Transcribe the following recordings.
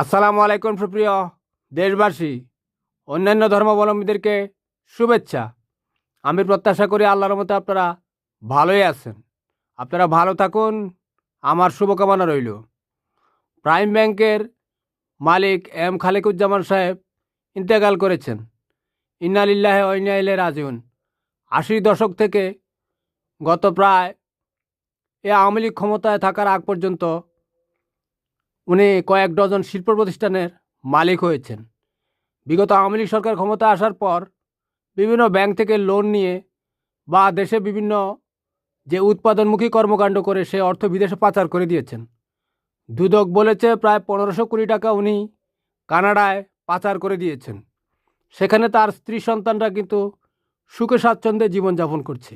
আসসালামু আলাইকুম সুপ্রিয় দেশবাসী, অন্যান্য ধর্মাবলম্বীদেরকে শুভেচ্ছা। আমি প্রত্যাশা করি আল্লাহর মতো আপনারা ভালোই আছেন। আপনারা ভালো থাকুন, আমার শুভকামনা রইল। প্রাইম ব্যাংকের মালিক এম খালেকুজ্জামান সাহেব ইন্তেকাল করেছেন। ইন্নালিল্লাহ ঐনাইলে রাজিউন। আশির দশক থেকে গত প্রায় এ আওয়ামী লীগ ক্ষমতায় থাকার আগ পর্যন্ত উনি কয়েক ডজন শিল্প প্রতিষ্ঠানের মালিক হয়েছেন। বিগত আওয়ামী লীগ সরকার ক্ষমতা আসার পর বিভিন্ন ব্যাংক থেকে লোন নিয়ে বা দেশে বিভিন্ন যে উৎপাদনমুখী কর্মকাণ্ড করে সে অর্থ বিদেশে পাচার করে দিয়েছেন। দুদক বলেছে প্রায় পনেরোশো কোটি টাকা উনি কানাডায় পাচার করে দিয়েছেন। সেখানে তার স্ত্রী সন্তানরা কিন্তু সুখে স্বাচ্ছন্দ্যে জীবনযাপন করছে।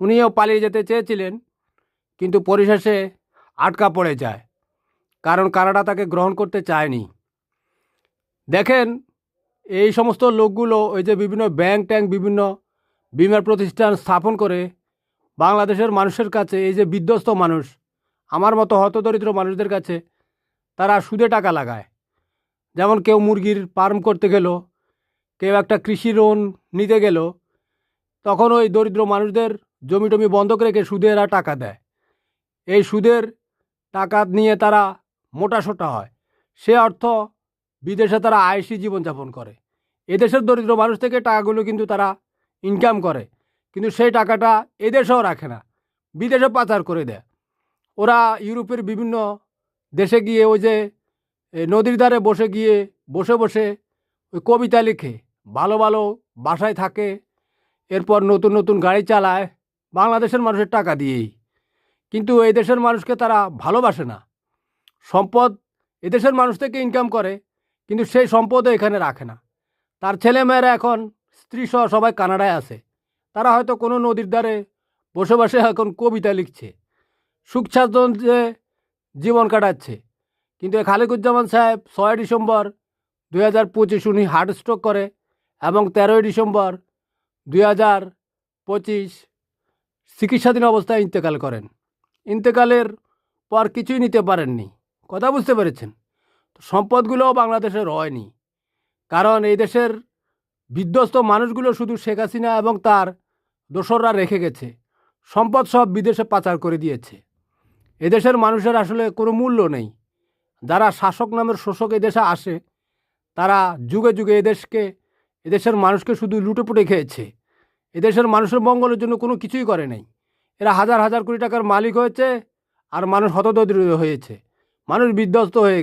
উনিও পালিয়ে যেতে চেয়েছিলেন, কিন্তু পরিশেষে আটকা পড়ে যায়। কারণ কানাডা তাকে গ্রহণ করতে চায়নি। দেখেন, এই সমস্ত লোকগুলো ওই যে বিভিন্ন ব্যাংক ট্যাঙ্ক বিভিন্ন বিমার প্রতিষ্ঠান স্থাপন করে বাংলাদেশের মানুষের কাছে, এই যে বিধ্বস্ত মানুষ, আমার মতো হতদরিদ্র মানুষদের কাছে তারা সুদে টাকা লাগায়। যেমন কেউ মুরগির ফার্ম করতে গেল, কেউ একটা কৃষি লোন নিতে গেল, তখন ওই দরিদ্র মানুষদের জমি টমি বন্ধক রেখে সুদে এরা টাকা দেয়। এই সুদের টাকা নিয়ে তারা মোটাসোটা হয়। সে অর্থ বিদেশে তারা আয়সী জীবনযাপন করে। এদেশের দরিদ্র মানুষ থেকে টাকাগুলো কিন্তু তারা ইনকাম করে। কিন্তু সেই টাকাটা এদেশেও রাখে না। বিদেশে পাচার করে দেয়। ওরা ইউরোপের বিভিন্ন দেশে গিয়ে ওই যে নদীর ধারে বসে গিয়ে, বসে বসে ওই কবিতা লিখে। ভালো ভালো বাসায় থাকে, এরপর নতুন নতুন গাড়ি চালায়। বাংলাদেশের মানুষের টাকা দিয়েই। কিন্তু এই দেশের মানুষকে তারা ভালোবাসে না। সম্পদ এদেশের মানুষ থেকে ইনকাম করে, কিন্তু সেই সম্পদও এখানে রাখে না। তার ছেলেমেয়েরা এখন স্ত্রী সহ সবাই কানাডায় আছে। তারা হয়তো কোনো নদীর ধারে বসে বসে এখন কবিতা লিখছে, সুখ জীবন কাটাচ্ছে। কিন্তু খালেকুজ্জামান সাহেব ছয় ডিসেম্বর দুই হাজার পঁচিশ উনি হার্ট স্ট্রোক করে এবং তেরোই ডিসেম্বর দুই হাজার পঁচিশ চিকিৎসাধীন অবস্থায় ইন্তেকাল করেন। ইন্তেকালের পর কিছুই নিতে পারেননি। কথা বুঝতে পেরেছেন। তো সম্পদগুলোও বাংলাদেশে রয়নি। কারণ এই দেশের বিধ্বস্ত মানুষগুলো শুধু শেখ হাসিনা এবং তার দোসররা রেখে গেছে। সম্পদ সব বিদেশে পাচার করে দিয়েছে। এদেশের মানুষের আসলে কোনো মূল্য নেই। যারা শাসক নামের শোষক এদেশে আসে, তারা যুগে যুগে এদেশকে এদেশের মানুষকে শুধু লুটেপুটে খেয়েছে। এদেশের মানুষের মঙ্গলের জন্য কোনো কিছুই করে নাই। এরা হাজার হাজার কোটি টাকার মালিক হয়েছে আর মানুষ হতদরিদ্র হয়েছে। মানুষ বিধ্বস্ত হয়ে